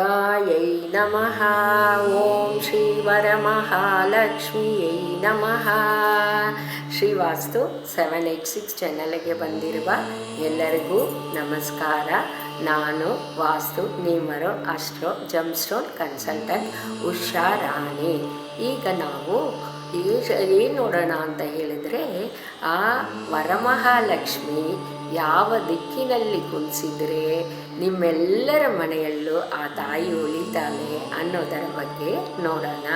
ನಮಃ ಓಂ ಶ್ರೀ ವರಮಹಾಲಕ್ಷ್ಮಿಯೈ ನಮಃ ಶ್ರೀವಾಸ್ತು seven eight six ಚಾನಲ್ಗೆ ಬಂದಿರುವ ಎಲ್ಲರಿಗೂ ನಮಸ್ಕಾರ. ನಾನು ವಾಸ್ತು ನೇಮರು astro gemstone consultant Usha Rani. ಈಗ ನಾವು ಏನು ನೋಡೋಣ ಅಂತ ಹೇಳಿದರೆ, ಆ ವರಮಹಾಲಕ್ಷ್ಮಿ ಯಾವ ದಿಕ್ಕಿನಲ್ಲಿ ಕುಳಿಸಿದರೆ ನಿಮ್ಮೆಲ್ಲರ ಮನೆಯಲ್ಲೂ ಆ ತಾಯಿ ಉಳಿತಾಳೆ ಅನ್ನೋದರ ಬಗ್ಗೆ ನೋಡೋಣ.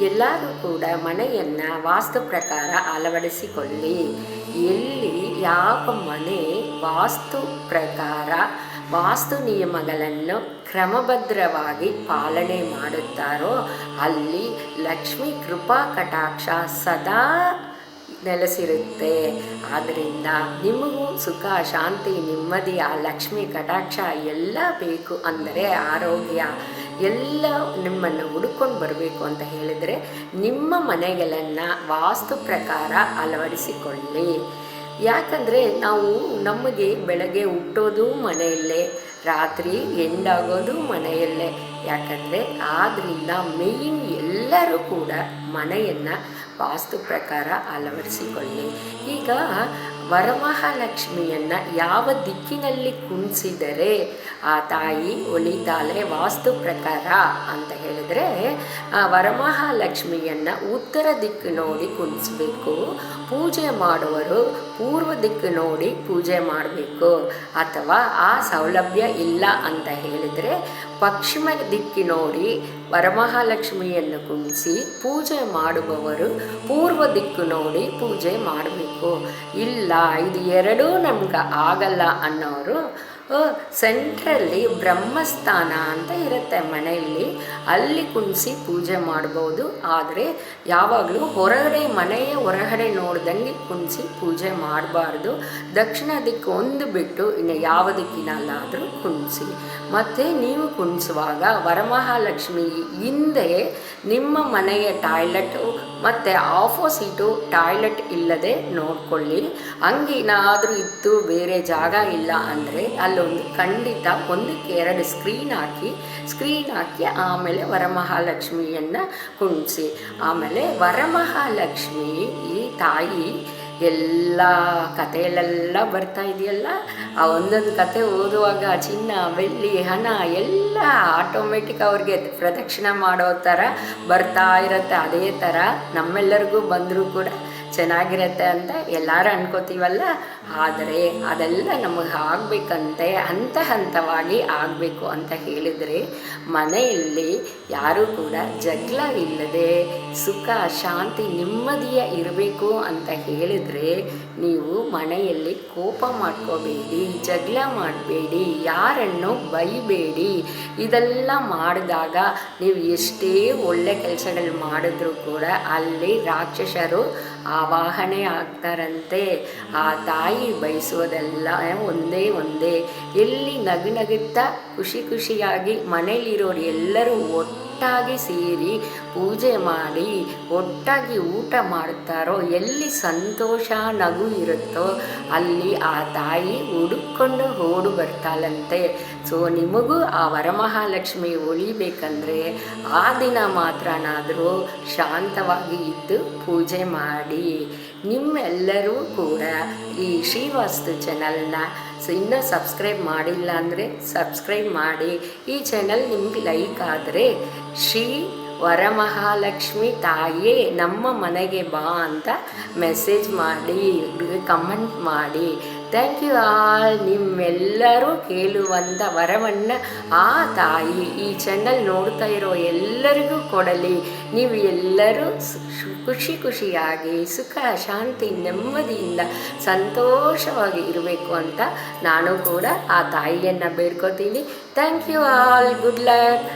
ಎಲ್ಲರೂ ಕೂಡ ಮನೆಯನ್ನು ವಾಸ್ತು ಪ್ರಕಾರ ಅಳವಡಿಸಿಕೊಳ್ಳಿ. ಎಲ್ಲಿ ಯಾವ ಮನೆ ವಾಸ್ತು ಪ್ರಕಾರ ವಾಸ್ತು ನಿಯಮಗಳನ್ನು ಕ್ರಮಭದ್ರವಾಗಿ ಪಾಲನೆ ಮಾಡುತ್ತಾರೋ ಅಲ್ಲಿ ಲಕ್ಷ್ಮೀ ಕೃಪಾ ಕಟಾಕ್ಷ ಸದಾ ನೆಲೆಸಿರುತ್ತೆ. ಆದ್ದರಿಂದ ನಿಮಗೂ ಸುಖ, ಶಾಂತಿ, ನೆಮ್ಮದಿ, ಆ ಲಕ್ಷ್ಮಿ, ಕಟಾಕ್ಷ ಎಲ್ಲ ಬೇಕು ಅಂದರೆ ಆರೋಗ್ಯ ಎಲ್ಲ ನಿಮ್ಮನ್ನು ಹುಡುಕೊಂಡು ಬರಬೇಕು ಅಂತ ಹೇಳಿದರೆ ನಿಮ್ಮ ಮನೆಗಳನ್ನು ವಾಸ್ತು ಪ್ರಕಾರ ಅಳವಡಿಸಿಕೊಳ್ಳಿ. ಯಾಕಂದರೆ ನಾವು ನಮಗೆ ಬೆಳಗ್ಗೆ ಹುಟ್ಟೋದು ಮನೆಯಲ್ಲೇ, ರಾತ್ರಿ ಎಂಡಾಗೋದು ಮನೆಯಲ್ಲೇ. ಯಾಕಂದರೆ ಆದ್ದರಿಂದ ಮೇಯ್ನ್ ಎಲ್ಲರೂ ಕೂಡ ಮನೆಯನ್ನು ವಾಸ್ತು ಪ್ರಕಾರ ಅಳವಡಿಸಿಕೊಳ್ಳಿ. ಈಗ ವರಮಹಾಲಕ್ಷ್ಮಿಯನ್ನು ಯಾವ ದಿಕ್ಕಿನಲ್ಲಿ ಕುಣಿಸಿದರೆ, ಆ ತಾಯಿ ಒಳಿತಾಳೆ ವಾಸ್ತು ಪ್ರಕಾರ ಅಂತ ಹೇಳಿದರೆ, ಆ ವರಮಹಾಲಕ್ಷ್ಮಿಯನ್ನು ಉತ್ತರ ದಿಕ್ಕು ನೋಡಿ ಕುಣಿಸ್ಬೇಕು, ಪೂಜೆ ಮಾಡುವರು ಪೂರ್ವ ದಿಕ್ಕು ನೋಡಿ ಪೂಜೆ ಮಾಡಬೇಕು, ಅಥವಾ ಆ ಸೌಲಭ್ಯ ಇಲ್ಲ ಅಂತ ಹೇಳಿದರೆ ಪಶ್ಚಿಮ ದಿಕ್ಕಿ ನೋಡಿ ವರಮಹಾಲಕ್ಷ್ಮಿಯನ್ನು ಕುಣಿಸಿ ಪೂಜೆ ಮಾಡುವವರು ಪೂರ್ವ ದಿಕ್ಕು ನೋಡಿ ಪೂಜೆ ಮಾಡಬೇಕು. ಇಲ್ಲ ಇದು ಎರಡೂ ನಮ್ಗೆ ಆಗಲ್ಲ ಅನ್ನೋರು ಸೆಂಟ್ರಲ್ಲಿ ಬ್ರಹ್ಮಸ್ಥಾನ ಅಂತ ಇರುತ್ತೆ ಮನೆಯಲ್ಲಿ. ಅಲ್ಲಿ ಕುಣಿಸಿ ಪೂಜೆ ಮಾಡ್ಬೋದು. ಆದರೆ ಯಾವಾಗಲೂ ಹೊರಗಡೆ, ಮನೆಯ ಹೊರಗಡೆ ನೋಡ್ದಂಗೆ ಕುಣಿಸಿ ಪೂಜೆ ಮಾಡಬಾರ್ದು. ದಕ್ಷಿಣ ದಿಕ್ಕು ಒಂದು ಬಿಟ್ಟು ಇನ್ನು ಯಾವ ದಿಕ್ಕಿನಲ್ಲಾದರೂ ಕುಣಿಸಿ. ಮತ್ತು ನೀವು ಕುಣಿಸುವಾಗ ವರಮಹಾಲಕ್ಷ್ಮಿ ಹಿಂದೆ ನಿಮ್ಮ ಮನೆಯ ಟಾಯ್ಲೆಟು ಮತ್ತು ಆಫೋಸಿಟು ಟಾಯ್ಲೆಟ್ ಇಲ್ಲದೆ ನೋಡಿಕೊಳ್ಳಿ. ಹಂಗೇನಾದರೂ ಇತ್ತು, ಬೇರೆ ಜಾಗ ಇಲ್ಲ ಅಂದರೆ ಅಲ್ಲೊಂದು ಖಂಡಿತ ಒಂದಕ್ಕೆ ಎರಡು ಸ್ಕ್ರೀನ್ ಹಾಕಿ ಸ್ಕ್ರೀನ್ ಹಾಕಿ ಆಮೇಲೆ ವರಮಹಾಲಕ್ಷ್ಮಿಯನ್ನು ಕುಣಿಸಿ. ಆಮೇಲೆ ವರಮಹಾಲಕ್ಷ್ಮಿ ಈ ತಾಯಿ ಎಲ್ಲ ಕಥೆಯಲ್ಲೆಲ್ಲ ಬರ್ತಾ ಇದೆಯಲ್ಲ? ಆ ಒಂದೊಂದು ಕತೆ ಓದುವಾಗ ಚಿನ್ನ, ಬೆಳ್ಳಿ, ಹಣ ಎಲ್ಲ ಆಟೋಮೆಟಿಕ್ ಅವ್ರಿಗೆ ಪ್ರದಕ್ಷಿಣೆ ಮಾಡೋ ಥರ ಬರ್ತಾ ಇರುತ್ತೆ. ಅದೇ ಥರ ನಮ್ಮೆಲ್ಲರಿಗೂ ಬಂದರೂ ಕೂಡ ಚೆನ್ನಾಗಿರುತ್ತೆ ಅಂತ ಎಲ್ಲರೂ ಅನ್ಕೋತೀವಲ್ಲ? ಆದರೆ ಅದೆಲ್ಲ ನಮಗೆ ಆಗಬೇಕಂತೆ, ಹಂತ ಹಂತವಾಗಿ ಆಗಬೇಕು ಅಂತ ಹೇಳಿದರೆ ಮನೆಯಲ್ಲಿ ಯಾರೂ ಕೂಡ ಜಗಳ ಇಲ್ಲದೆ ಸುಖ, ಶಾಂತಿ, ನೆಮ್ಮದಿಯ ಇರಬೇಕು ಅಂತ ಹೇಳಿದರೆ ನೀವು ಮನೆಯಲ್ಲಿ ಕೋಪ ಮಾಡ್ಕೋಬೇಡಿ, ಜಗಳ ಮಾಡಬೇಡಿ, ಯಾರನ್ನು ಬೈಬೇಡಿ. ಇದೆಲ್ಲ ಮಾಡಿದಾಗ ನೀವು ಎಷ್ಟೇ ಒಳ್ಳೆ ಕೆಲಸಗಳು ಮಾಡಿದ್ರೂ ಕೂಡ ಅಲ್ಲಿ ರಾಕ್ಷಸರು ಆವಾಹನೆ ಆಗ್ತಾರಂತೆ. ಆ ತಾಯಿ ಬಯಸುವುದೆಲ್ಲ ಒಂದೇ ಒಂದೇ. ಎಲ್ಲಿ ನಗು ನಗುತ್ತಾ ಖುಷಿ ಖುಷಿಯಾಗಿ ಮನೆಯಲ್ಲಿರೋರು ಎಲ್ಲರೂ ಒಟ್ಟಾಗಿ ಸೇರಿ ಪೂಜೆ ಮಾಡಿ ಒಟ್ಟಾಗಿ ಊಟ ಮಾಡುತ್ತಾರೋ, ಎಲ್ಲಿ ಸಂತೋಷ ನಗು ಇರುತ್ತೋ ಅಲ್ಲಿ ಆ ತಾಯಿ ಹುಡುಕೊಂಡು ಓಡು ಬರ್ತಾಳಂತೆ. ಸೊ ನಿಮಗೂ ಆ ವರಮಹಾಲಕ್ಷ್ಮಿ ಉಳಿಬೇಕಂದ್ರೆ ಆ ದಿನ ಮಾತ್ರನಾದರೂ ಶಾಂತವಾಗಿ ಇದ್ದು ಪೂಜೆ ಮಾಡಿ. ನಿಮ್ಮೆಲ್ಲರೂ ಕೂಡ ಈ ಶ್ರೀವಾಸ್ತು ಚಾನಲ್ನ ಇನ್ನೂ ಸಬ್ಸ್ಕ್ರೈಬ್ ಮಾಡಿಲ್ಲ ಅಂದರೆ ಸಬ್ಸ್ಕ್ರೈಬ್ ಮಾಡಿ. ಈ ಚಾನಲ್ ನಿಮ್ಗೆ ಲೈಕ್ ಆದರೆ ಶ್ರೀ ವರಮಹಾಲಕ್ಷ್ಮಿ ತಾಯೇ, ನಮ್ಮ ಮನೆಗೆ ಬಾ ಅಂತ ಮೆಸೇಜ್ ಮಾಡಿ ಕಮೆಂಟ್ ಮಾಡಿ. ಥ್ಯಾಂಕ್ ಯು ಆಲ್ ನಿಮ್ಮೆಲ್ಲರೂ ಕೇಳುವಂಥ ವರವನ್ನು ಆ ತಾಯಿ ಈ ಚಾನಲ್ ನೋಡ್ತಾ ಇರೋ ಎಲ್ಲರಿಗೂ ಕೊಡಲಿ. ನೀವು ಎಲ್ಲರೂ ಖುಷಿ ಖುಷಿಯಾಗಿ, ಸುಖ, ಶಾಂತಿ, ನೆಮ್ಮದಿಯಿಂದ ಸಂತೋಷವಾಗಿ ಇರಬೇಕು ಅಂತ ನಾನು ಕೂಡ ಆ ತಾಯಿಯನ್ನು ಬೇಡ್ಕೋತೀನಿ. Thank you all good luck